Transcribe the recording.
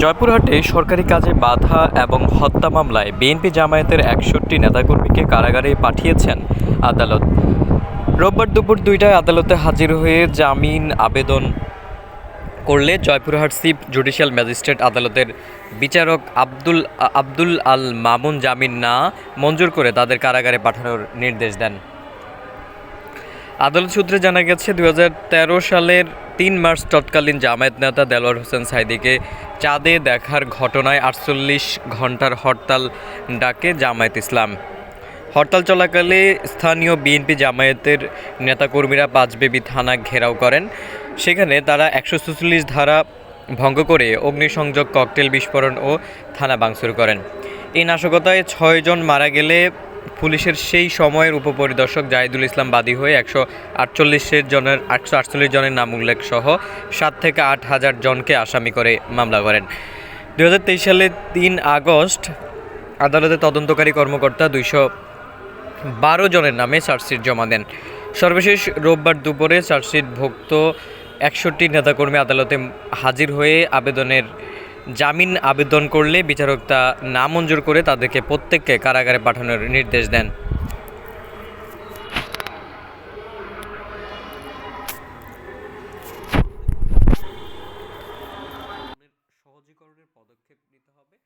জয়পুরহাটে সরকারি কাজে বাধা এবং হত্যা মামলায় বিএনপি জামায়াতের একষট্টি নেতাকর্মীকে কারাগারে পাঠিয়েছেন আদালত। রোববার দুপুর দুইটায় আদালতে হাজির হয়ে জামিন আবেদন করলে জয়পুরহাট চিফ জুডিশিয়াল ম্যাজিস্ট্রেট আদালতের বিচারক আব্দুল আব্দুল আল মামুন জামিন না মঞ্জুর করে তাদের কারাগারে পাঠানোর নির্দেশ দেন। আদালত সূত্রে জানা গেছে দু হাজার তেরো সালের তিন মার্চ তৎকালীন জামায়াত নেতা দেলোয়ার হোসেন সাইদিকে চাঁদে দেখার ঘটনায় আটচল্লিশ ঘণ্টার হরতাল ডাকে জামায়াত ইসলাম। হরতাল চলাকালে স্থানীয় বিএনপি জামায়াতের নেতাকর্মীরা পাঁচবেবি থানা ঘেরাও করেন। সেখানে তারা একশো চুচল্লিশ ধারা ভঙ্গ করে অগ্নিসংযোগ, ককটেল বিস্ফোরণ ও থানা ভাঙচুর করেন। এই নাশকতায় ছয়জন মারা গেলে পুলিশের সেই সময়ের উপপরিদর্শক জাহিদুল ইসলাম বাদী হয়ে একশো আটচল্লিশের জনের, একশো আটচল্লিশ জনের নাম উল্লেখ সহ সাত থেকে আট হাজার জনকে আসামি করে মামলা করেন। দুহাজার তেইশ সালে তিন আগস্ট আদালতে তদন্তকারী কর্মকর্তা দুইশো বারো জনের নামে চার্জশিট জমা দেন। সর্বশেষ রোববার দুপুরে চার্জশিট ভুক্ত একষট্টি নেতাকর্মী আদালতে হাজির হয়ে আবেদনের জামিন আবেদন করলে বিচারক তা না মঞ্জুর করে তাদেরকে প্রত্যেককে কারাগারে পাঠানোর নির্দেশ দেন। পদক্ষেপ নিতে হবে